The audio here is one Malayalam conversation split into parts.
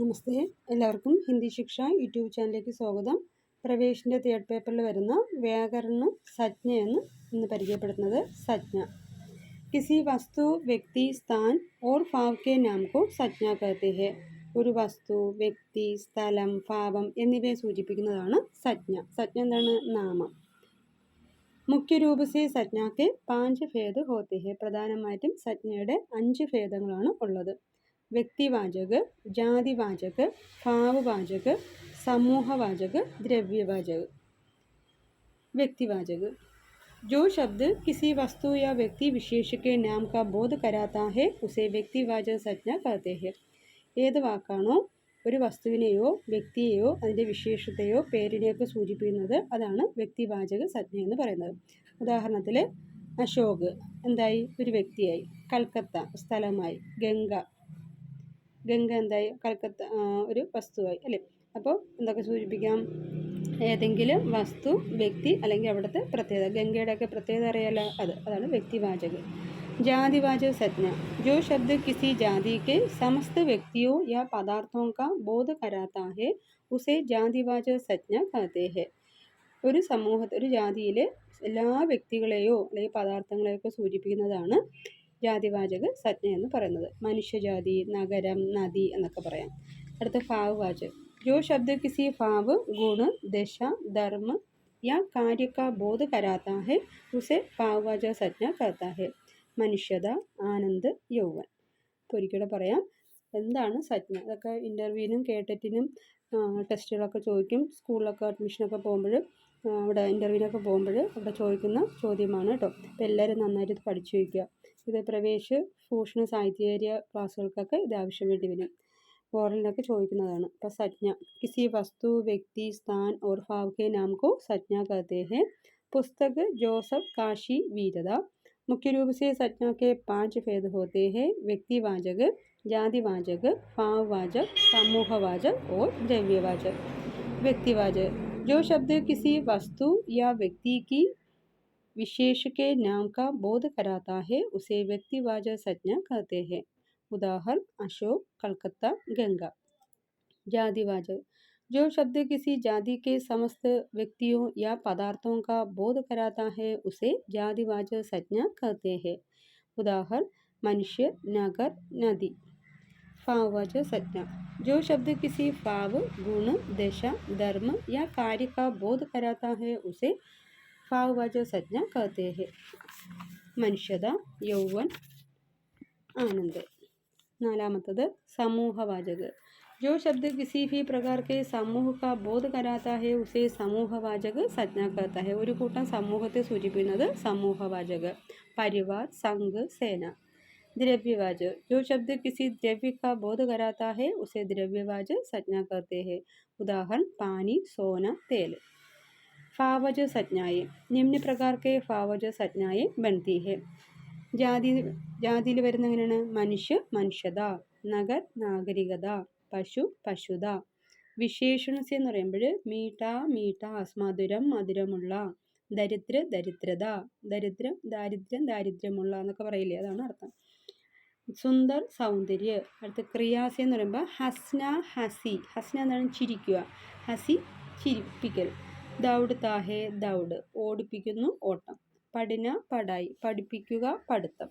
നമസ്തേ. എല്ലാവർക്കും ഹിന്ദി ശിക്ഷ യൂട്യൂബ് ചാനലിലേക്ക് സ്വാഗതം. പ്രവേശിന്റെ തേർഡ് പേപ്പറിൽ വരുന്ന വ്യാകരണ സജ്ഞ ഇന്ന് പരിചയപ്പെടുത്തുന്നത്. സജ്ഞ. കിസി വസ്തു വ്യക്തി സ്ഥാൻ ഓർ ഫാവ് കെ നാം കോ സജ്ഞ കഹത്തെ ഹെ. ഒരു വസ്തു വ്യക്തി സ്ഥലം ഭാവം എന്നിവയെ സൂചിപ്പിക്കുന്നതാണ് സജ്ഞ. സജ്ഞ എന്താണ്? നാമം. മുഖ്യ രൂപസേ സജ്ഞാക്ക് പാഞ്ച് ഭേദ ഹോത്തെ പ്രധാനമായിട്ടും സജ്ഞയുടെ അഞ്ച് ഭേദങ്ങളാണ് ഉള്ളത്. വ്യക്തിവാചക് ജാതിവാചക് ഭാവവാചക് समूहवाचक द्रव्यवाचक व्यक्तिवाचक जो शब्द किसी वस्तु या व्यक्ति विशेष के नाम का बोध कराता है उसे വ്യക്തിവാചക സജ്ഞ कहते हैं ഏത് വാക്കാണോ ഒരു വസ്തുവിനെയോ വ്യക്തിയെയോ അതിൻ്റെ വിശേഷത്തെയോ പേരിനെയൊക്കെ സൂചിപ്പിക്കുന്നത് അതാണ് വ്യക്തിവാചക സജ്ഞ എന്ന് പറയുന്നത് ഉദാഹരണത്തിൽ അശോക് എന്തായി ഒരു വ്യക്തിയായി കൽക്കത്ത സ്ഥലമായി ഗംഗ ഗംഗ എന്തായി? കൽക്കത്ത ഒരു വസ്തുവായി അല്ലേ? അപ്പോൾ എന്തൊക്കെ സൂചിപ്പിക്കാം? ഏതെങ്കിലും വസ്തു വ്യക്തി അല്ലെങ്കിൽ അവിടുത്തെ പ്രത്യേകത. ഗംഗയുടെയൊക്കെ പ്രത്യേകത അറിയാലോ? അത് അതാണ് വ്യക്തിവാചകം. ജാതിവാചക സജ്ഞ. जो शब्द किसी जाति के समस्त व्यक्तियों या पदार्थों का बोध कराता है उसे जातिवाचक कहते हैं ഒരു സമൂഹ ഒരു ജാതിയിലെ എല്ലാ വ്യക്തികളെയോ അല്ലെങ്കിൽ പദാർത്ഥങ്ങളെയൊക്കെ സൂചിപ്പിക്കുന്നതാണ് ജാതിവാചക സജ്ഞ എന്ന് പറയുന്നത് മനുഷ്യജാതി നഗരം നദി എന്നൊക്കെ പറയാം അടുത്ത ഭാവവാചക് ജോ ശബ്ദ കിസി ഭാവ് ഗുണ ദശ ധർമ്മ या कार्य का बोध कराता है उसे ഭാവവാചക സജ്ഞ कहता है മനുഷ്യത ആനന്ദ് യൗവൻ ഇപ്പോൾ ഒരിക്കലും പറയാം എന്താണ് സജ്ഞ അതൊക്കെ ഇൻ്റർവ്യൂവിനും കേട്ടറ്റിനും ടെസ്റ്റുകളൊക്കെ ചോദിക്കും സ്കൂളിലൊക്കെ അഡ്മിഷനൊക്കെ പോകുമ്പോൾ അവിടെ ഇൻ്റർവ്യൂവിനൊക്കെ പോകുമ്പോൾ അവിടെ ചോദിക്കുന്ന ചോദ്യമാണ് കേട്ടോ അപ്പോൾ എല്ലാവരും നന്നായിട്ട് ഇത് പഠിച്ചു വയ്ക്കുക ഇത് പ്രവേശ് ഭൂഷണ സാഹിത്യേരിയ ക്ലാസ്സുകൾക്കൊക്കെ ഇത് ആവശ്യം വേണ്ടി വരും ഓറലിനൊക്കെ ചോദിക്കുന്നതാണ് അപ്പോൾ സജ്ഞ കിസി വസ്തു വ്യക്തി സ്ഥാൻ ഓർ ഭാവ് കെ നാം കോ സജ്ഞ कहते हैं पुस्तक जोसफ काशी वीरदा मुख्य रूप से सज्ञा के पांच भेद होते हैं व्यक्तिवाचक जातिवाचक भाववाचक समूहवाचक और द्रव्यवाचक व्यक्तिवाचक जो शब्द किसी वस्तु या व्यक्ति की विशेष के नाम का बोध कराता है, उसे व्यक्तिवाचक संज्ञा कहते हैं। उदाहरण, अशोक, कलकत्ता, गंगा। जातिवाचक। जो शब्द किसी जाति के समस्त व्यक्तियों या पदार्थों का बोध कराता है, उसे जातिवाचक संज्ञा कहते हैं। उदाहरण, मनुष्य, नगर, नदी। भाववाचक संज्ञा। जो शब्द किसी भाव गुण, दशा, धर्म या कार्य का बोध कराता है, उसे भाववाचक संज्ञा कहते हैं मनुष्यता यौवन आनंद നാലാമത്തത് സമൂഹവാചക് जो शब्द किसी भी प्रकार के സമൂഹ का बोध कराता है उसे സമൂഹവാചക് സജ്ഞ कहता है ഒരു കൂട്ടം സമൂഹത്തെ സൂചിപ്പിക്കുന്നത് സമൂഹവാചക് പരിവാർ സംഘ് സേന द्रव्यवाचक जो शब्द किसी द्रव्य का बोध कराता है उसे द्रव्यवाचक संज्ञा कहते हैं उदाहरण पानी सोना तेल फावज संज्ञाएं निम्न प्रकार के फावज संज्ञाएं बनती है ജാതി ജാതിയിൽ വരുന്ന എങ്ങനെയാണ് മനുഷ്യ മനുഷ്യത നഗർ നാഗരികത പശു പശുത വിശേഷണസ് എന്ന് പറയുമ്പോൾ മീട്ട മീട്ടാസ് മധുരം മധുരമുള്ള ദരിദ്ര ദരിദ്രത ദരിദ്രം ദാരിദ്ര്യം ദാരിദ്ര്യമുള്ള എന്നൊക്കെ പറയില്ലേ അതാണ് അർത്ഥം സുന്ദർ സൗന്ദര്യ അടുത്ത ക്രിയാസി എന്ന് പറയുമ്പോൾ ഹസ്ന ഹസി ഹസ്ന എന്താണ് ചിരിക്കുക ഹസി ചിരിപ്പിക്കൽ ദൗഡ് താഹേ ദൗഡ്. ഓടിപ്പിക്കുന്നു ഓട്ടം. പഠിന പടായി പഠിപ്പിക്കുക പഠിത്തം.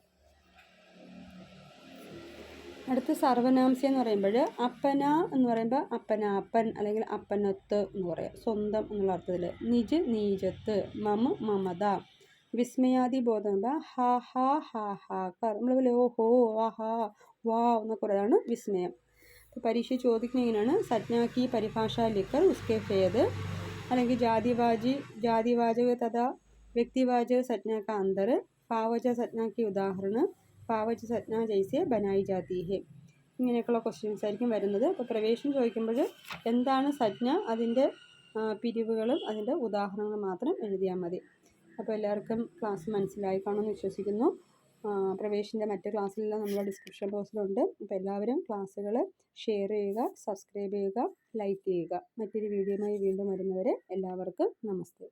അടുത്ത സർവനാംസി എന്ന് പറയുമ്പോൾ അപ്പന എന്ന് പറയുമ്പോൾ അപ്പന അപ്പൻ അല്ലെങ്കിൽ അപ്പനത്ത് എന്ന് പറയാം. സ്വന്തം എന്നുള്ള അർത്ഥത്തിൽ. നിജ് നീജത്ത്. മമ മമത. വിസ്മയാദി ബോധം ഹ ഹ ഹ ഹ കർ. നമ്മൾ ഓ ഹോ ആ ഹാ വാ എന്നൊക്കെ പറയുന്നതാണ് വിസ്മയം. പരീക്ഷ ചോദിക്കുന്ന ഇങ്ങനെയാണ് സജ്ഞാക്കി പരിഭാഷ ലിക്കർ ഉസ്കെ ഫേദ് അല്ലെങ്കിൽ ജാതിവാജി ജാതിവാചക തഥാ व्यक्तिवाचक संज्ञा का अंदर पावच संज्ञा के उदाहरण പാവച്ച് സജ്ഞ ജൈസെ ബനായി ജാതി ഹെ ഇങ്ങനെയൊക്കെയുള്ള ക്വസ്റ്റ്യൻസ് ആയിരിക്കും വരുന്നത് അപ്പോൾ പ്രവേശനം ചോദിക്കുമ്പോൾ എന്താണ് സജ്ഞ അതിൻ്റെ പിരിവുകളും അതിൻ്റെ ഉദാഹരണങ്ങളും മാത്രം എഴുതിയാൽ മതി അപ്പോൾ എല്ലാവർക്കും ക്ലാസ് മനസ്സിലായി കാണുമെന്ന് വിശ്വസിക്കുന്നു പ്രവേശിന്റെ മറ്റ് ക്ലാസ്സിലെല്ലാം നമ്മുടെ ഡിസ്ക്രിപ്ഷൻ ബോക്സിലുണ്ട്. അപ്പോൾ എല്ലാവരും ക്ലാസ്സുകൾ ഷെയർ ചെയ്യുക സബ്സ്ക്രൈബ് ചെയ്യുക ലൈക്ക് ചെയ്യുക. മറ്റൊരു വീഡിയോയുമായി വീണ്ടും വരുന്നവരെ എല്ലാവർക്കും നമസ്തേ.